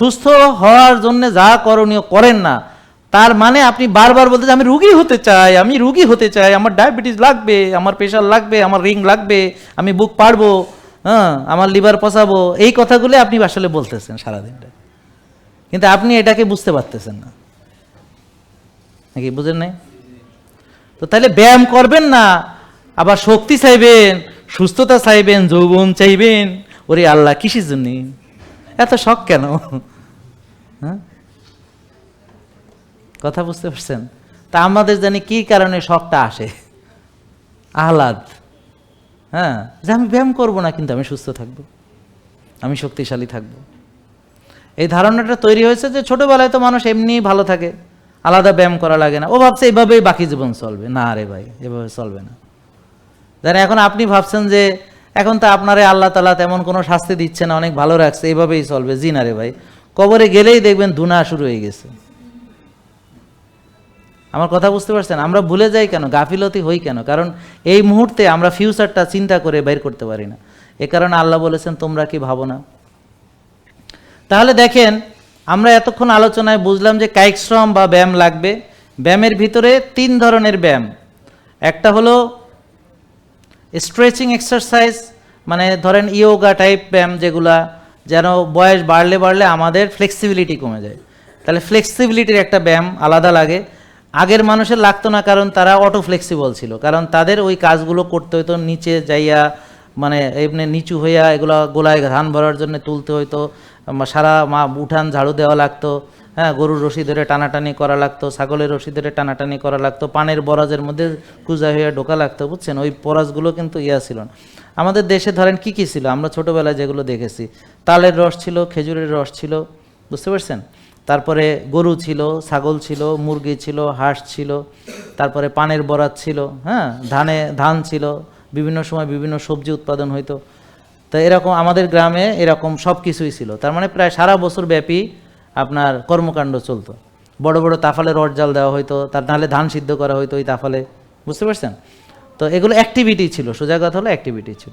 সুস্থ হওয়ার জন্য যা করণীয় করেন না, তার মানে আপনি বারবার বলতে আমি রুগী হতে চাই, আমি রুগী হতে চাই, আমার ডায়াবেটিস লাগবে, আমার প্রেশার লাগবে, আমার রিং লাগবে, আমি বুক পারব হ্যাঁ আমার লিভার পচাবো, এই কথাগুলো আপনি আসলে বলতেছেন সারাদিনটা। কিন্তু আপনি এটাকে বুঝতে পারতেছেন না। নাকি বুঝেন নাই? তো তাহলে ব্যায়াম করবেন না, আবার শক্তি চাইবেন, সুস্থতা চাইবেন, যৌবন চাইবেন, ওরে আল্লাহ, কিসের জন্য? এত শখ কেন? হ্যাঁ? কথা বুঝতে পারছেন? তা আমাদের জানি কি কারণে শখটা আসে? আহ্লাদ। হ্যাঁ? যে আমি ব্যায়াম করব না কিন্তু আমি সুস্থ থাকব। আমি শক্তিশালী থাকব। এই ধারণাটা তৈরি হয়েছে যে ছোটবেলায় তো মানুষ এমনি ভালো থাকে। আলাদা ব্যায়াম করা লাগে না। ও ভাবছে এইভাবেই বাকি জীবন চলবে। না রে ভাই, এভাবে চলবে না। জানি এখন আপনি ভাবছেন যে এখন তো আপনারে আল্লাহ তালা তেমন কোনো শাস্তি দিচ্ছে না, অনেক ভালো রাখছে এইভাবেই চলবে। জি না রে ভাই। কবরে গেলেই দেখবেন ধুনা শুরু হয়ে গেছে। আমার কথা বুঝতে পারছেন? আমরা ভুলে যাই কেন? গাফিলতি হই কেন? কারণ এই মুহূর্তে আমরা ফিউচারটা চিন্তা করে বের করতে পারি না। এ কারণে আল্লাহ বলেছেন, তোমরা কি ভাবো না? তাহলে দেখেন, আমরা এতক্ষণ আলোচনায় বুঝলাম যে কায়িক শ্রম বা ব্যায়াম লাগবে। ব্যায়ামের ভিতরে তিন ধরনের ব্যায়াম। একটা হলো স্ট্রেচিং এক্সারসাইজ মানে ধরেন ইয়োগা টাইপ ব্যায়াম যেগুলা, যেন বয়স বাড়লে বাড়লে আমাদের ফ্লেক্সিবিলিটি কমে যায়। তাহলে ফ্লেক্সিবিলিটির একটা ব্যায়াম আলাদা লাগে। আগের মানুষের লাগতো না কারণ তারা অটো ফ্লেক্সিবল ছিল, কারণ তাদের ওই কাজগুলো করতে হতো নিচে যাইয়া মানে এমনি নিচু হইয়া এগুলো গোলায় ধান ভরার জন্য তুলতে হইতো। সারা মা উঠান ঝাড়ু দেওয়া লাগতো হ্যাঁ গরুর রশি ধরে টানাটানি করা লাগতো, ছাগলের রশি ধরে টানাটানি করা লাগতো, পানের বরাজের মধ্যে কুজা হয়ে ঢোকা লাগতো, বুঝছেন? ওই পরাজগুলো কিন্তু ইয়া ছিল না। আমাদের দেশে ধরেন কি কি ছিল? আমরা ছোটোবেলায় যেগুলো দেখেছি, তালের রস ছিল, খেজুরের রস ছিল, বুঝতে পারছেন? তারপরে গরু ছিল, ছাগল ছিল, মুরগি ছিল, হাঁস ছিল, তারপরে পানের বরাত ছিল হ্যাঁ ধানে, ধান ছিল, বিভিন্ন সময় বিভিন্ন সবজি উৎপাদন হইতো। তো এরকম আমাদের গ্রামে এরকম সব কিছুই ছিল। তার মানে প্রায় সারা বছর ব্যাপী আপনার কর্মকাণ্ড চলতো। বড় বড় তাফালে রড জাল দেওয়া হইতো, তার নাহলে ধান সিদ্ধ করা হইতো ওই তাফালে। বুঝতে পারছেন? তো এগুলো অ্যাক্টিভিটি ছিল, সোজা কথা হলো অ্যাক্টিভিটি ছিল।